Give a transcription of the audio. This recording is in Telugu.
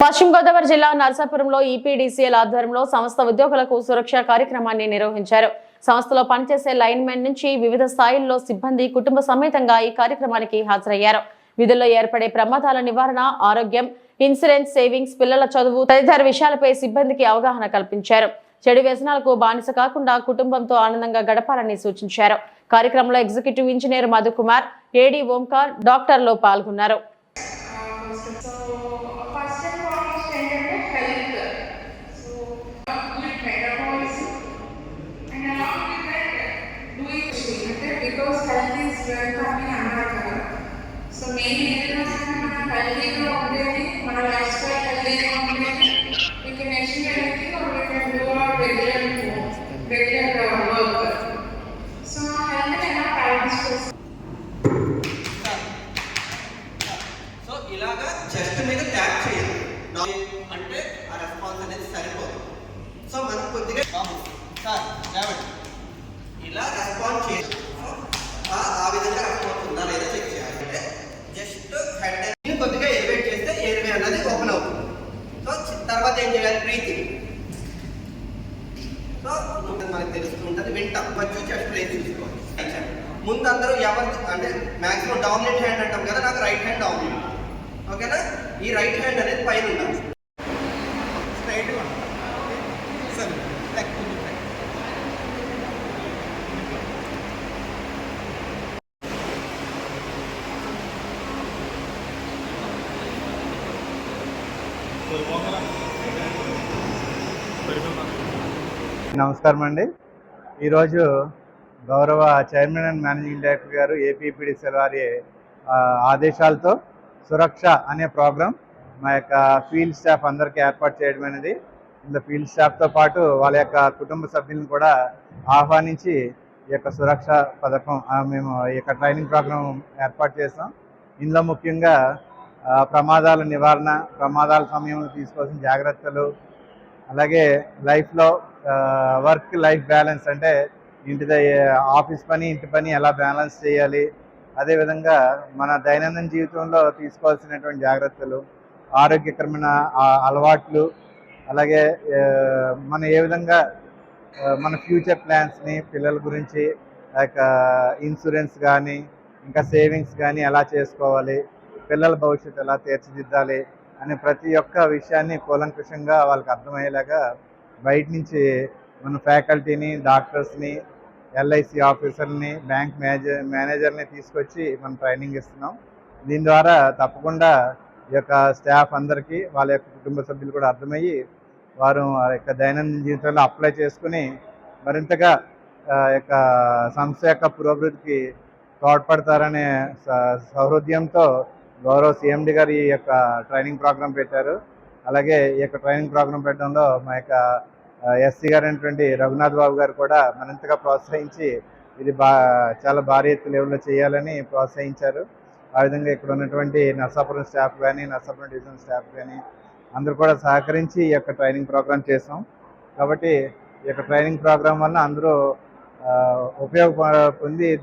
పశ్చిమ గోదావరి జిల్లా నరసాపురంలో ఈపీడీసీఎల్ ఆధ్వర్యంలో సంస్థ ఉద్యోగులకు సురక్ష కార్యక్రమాన్ని నిర్వహించారు. సంస్థలో పనిచేసే లైన్మెన్ నుంచి వివిధ స్థాయిల్లో సిబ్బంది కుటుంబ సమేతంగా ఈ కార్యక్రమానికి హాజరయ్యారు. విధుల్లో ఏర్పడే ప్రమాదాల నివారణ ఆరోగ్యం ఇన్సూరెన్స్ సేవింగ్స్ పిల్లల చదువు తదితర విషయాలపై సిబ్బందికి అవగాహన కల్పించారు. చెడు వ్యసనాలకు బానిస కాకుండా కుటుంబంతో ఆనందంగా గడపాలని సూచించారు. కార్యక్రమంలో executive engineer Madhukumar AD Omkar డాక్టర్లు పాల్గొన్నారు సో ఫస్ట్ అండ్ ఫార్మోస్ట్ ఏంటంటే health so good metabolism and along with that doing అంటే బికాస్ హెల్త్ ఈజ్ వెల్త్ అని అన్నారు కదా సో మెయిన్ ఏదైనా సరే మనం హెల్తీగా ఉండేది మన లైఫ్ స్టైల్ హెల్తీగా ఉండేది we can achieve anything or we can do our regular regular work so health ఎలా ప్రాక్టీస్ చేస్తాం సో ఇలాగా చెస్ట్ మీద ట్యాప్ చేయాలి నా- అంటే ఆ రెస్పాన్స్ అనేది సరిపోదు. సో మనం కొద్దిగా బాబు సార్ లేవండి. ఇలా రెస్పాన్స్ చేయాలి ఆ- విధంగా రెస్పాన్స్ ఉందా లేదా చెక్ చేయాలి అంటే జస్ట్ హెడ్ కొద్దిగా ఎలివేట్ చేస్తే ఎయిర్వే అనేది ఓపెన్ అవుతుంది. సో తర్వాత ఏం చేయాలి? బ్రీతింగ్ సో మనకు తెలుస్తుంటుంది వింటాం కొంచెం చెస్ట్ రేస్ తీసుకోవాలి ముందు అందరూ ఎవరి అంటే మాక్సిమం డామినెంట్ హ్యాండ్ అంటాం కదా నాకు రైట్ హ్యాండ్ డామినెంట్ ఓకేనా ఈ రైట్ హ్యాండ్ అనేది పైన ఉండాలి. నమస్కారం అండి. ఈరోజు గౌరవ chairman and managing director garu APPDCL వారి ఆదేశాలతో సురక్ష అనే ప్రోగ్రాం మా యొక్క ఫీల్డ్ స్టాఫ్ అందరికీ ఏర్పాటు చేయడం అనేది. ఇందులో ఫీల్డ్ స్టాఫ్తో పాటు వాళ్ళ యొక్క కుటుంబ సభ్యులను కూడా ఆహ్వానించి ఈ యొక్క సురక్ష పథకం మేము ఈ యొక్క ట్రైనింగ్ ప్రోగ్రాం ఏర్పాటు చేస్తాం ఇందులో ముఖ్యంగా ప్రమాదాల నివారణ ప్రమాదాల సమయంలో తీసుకోవాల్సిన జాగ్రత్తలు అలాగే లైఫ్లో వర్క్ లైఫ్ బ్యాలెన్స్ అంటే ఇంటి ఆఫీస్ పని ఇంటి పని ఎలా బ్యాలెన్స్ చేయాలి అదేవిధంగా మన దైనందిన జీవితంలో తీసుకోవాల్సినటువంటి జాగ్రత్తలు ఆరోగ్యకరమైన అలవాట్లు అలాగే మనం ఏ విధంగా మన ఫ్యూచర్ ప్లాన్స్ని పిల్లల గురించి లైక్ ఇన్సూరెన్స్ కానీ ఇంకా సేవింగ్స్ కానీ ఎలా చేసుకోవాలి పిల్లల భవిష్యత్తు ఎలా తీర్చిదిద్దాలి అనే ప్రతి ఒక్క విషయాన్ని కూలంకుషంగా వాళ్ళకి అర్థమయ్యేలాగా బయట నుంచి మన ఫ్యాకల్టీని డాక్టర్స్ని ఎల్ఐసి ఆఫీసర్ని బ్యాంక్ మేనేజర్ మేనేజర్ని తీసుకొచ్చి మనం ట్రైనింగ్ ఇస్తున్నాం. దీని ద్వారా తప్పకుండా ఈ యొక్క స్టాఫ్ అందరికీ వాళ్ళ యొక్క కుటుంబ సభ్యులు కూడా అర్థమయ్యి వారు వారి యొక్క దైనందిన జీవితంలో అప్లై చేసుకుని మరింతగా యొక్క సంస్థ యొక్క పురోభివృద్ధికి తోడ్పడతారనే స- సౌహృదయంతో గౌరవ సిఎండి గారు ఈ యొక్క ట్రైనింగ్ ప్రోగ్రాం పెట్టారు. అలాగే ఈ యొక్క ట్రైనింగ్ ప్రోగ్రాం పెట్టడంలో మా యొక్క ఎస్సీ గారు అయినటువంటి రఘునాథ్ బాబు గారు కూడా మరింతగా ప్రోత్సహించి ఇది బా చాలా భారీ ఎత్తు లెవెల్లో చేయాలని ప్రోత్సహించారు. ఆ విధంగా ఇక్కడ ఉన్నటువంటి నర్సాపురం స్టాఫ్ కానీ నర్సాపురం డివిజన్ స్టాఫ్ కానీ అందరూ కూడా సహకరించి ఈ యొక్క ట్రైనింగ్ ప్రోగ్రాం చేసాం కాబట్టి ఈ యొక్క ట్రైనింగ్ ప్రోగ్రాం వల్ల అందరూ ఉపయోగ పొంది